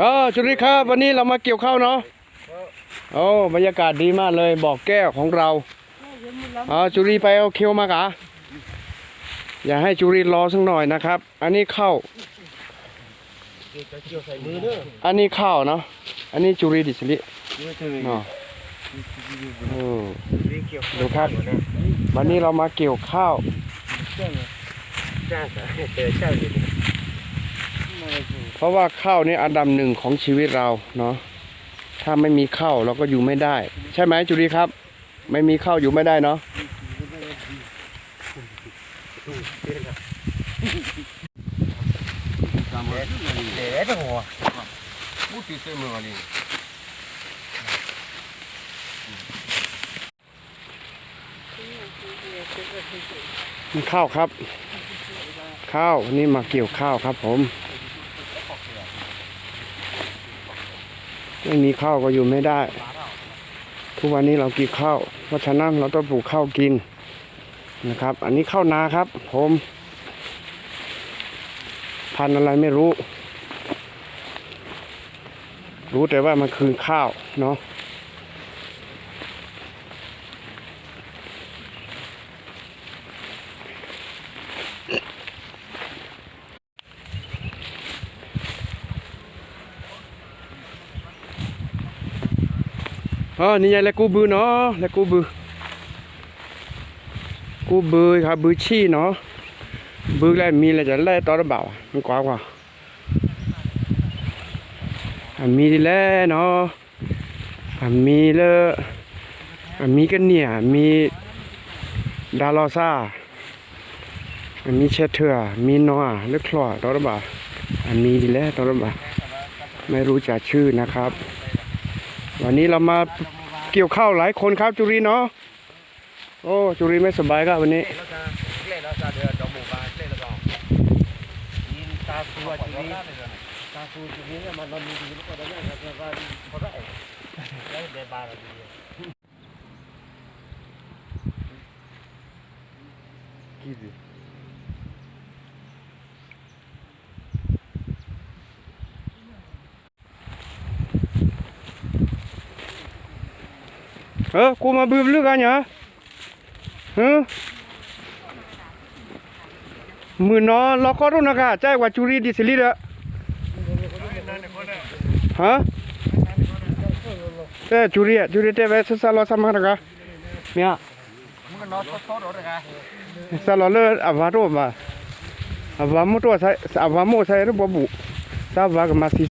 อ๋อจุริครับวันนี้เรามาเกี่ยวข้าวเนาะโอ้บรรยากาศดีมากเลยบอกแก้วของเราอ๋อจุรีไปเอาเคียวมากะอย่าให้จุรีรอสักหน่อยนะครับ อันนี้ข้าวใส่มือเด้ออันนี้ข้าวเนาะอันนี้จุรีดิสลิเนาะโอ้ดูครับ วันนี้เรามาเกี่ยวข้าวจ้า เพราะว่าข้าวนี่อันดับหนึ่งของชีวิตเราเนาะถ้าไม่มีข้าวเราก็อยู่ไม่ได้ ใช่ไหมจุรีครับ ไม่มีข้าวอยู่ไม่ได้เนาะเด็ดหัวพูดติดเสมอเลยข้าวครับ ข้าวนี่มาเกี่ยวข้าวครับผม ไม่มีข้าวก็อยู่ไม่ได้ ทุกวันนี้เรากินข้าวเพราะฉะนั้นเราต้องปลูกข้าวกินนะครับ อันนี้ข้าวนาครับ ผม พันอะไรไม่รู้ รู้แต่ว่ามันคือข้าวเนาะ อ๋อนี่ไงแหละกูบือเนาะแหละกูบือกูบือครับบือชี้เนาะบือแล้วมีอะไรจะไล่ต่อหรือเปล่ามันกว่ากว่าอะมีดีแล้วเนาะอะมีเลออะมีกันเนี่ยมีดาลอซ่าอะมีเชเถื่อมีนัวหรือคลอตอระบาอะมีดีแล้วตอระบาไม่รู้จักชื่อนะครับ วันนี้เรามาเกี่ยวข้าวหลายคนครับจุรีเนาะโอ้จุรีไม่สบายครับวันนี้แล้วจะ เล่นแล้วจะเดือดจมูมาเล่นแล้วก็ยินตาตันี้ตาตัวจุนี้เนี่ยมันมันเนี่ยแล้วก็พอได้แล้วเดบาร์ดีเออกูมาบืมเรื่อนเรอะมือนอล็อกก็รู้นะคะใจกว่าจุรีดิสลีเด้อฮะเออจุรีอะจุรีเตเวสซาลอสามาระกะเมียมึงก็นอนโต๊ะรถเลยไงซาลอเลออาวาโรมาอาวาโมตัวใส่อาวาโมใส่ระบบบุซาวากมาซิ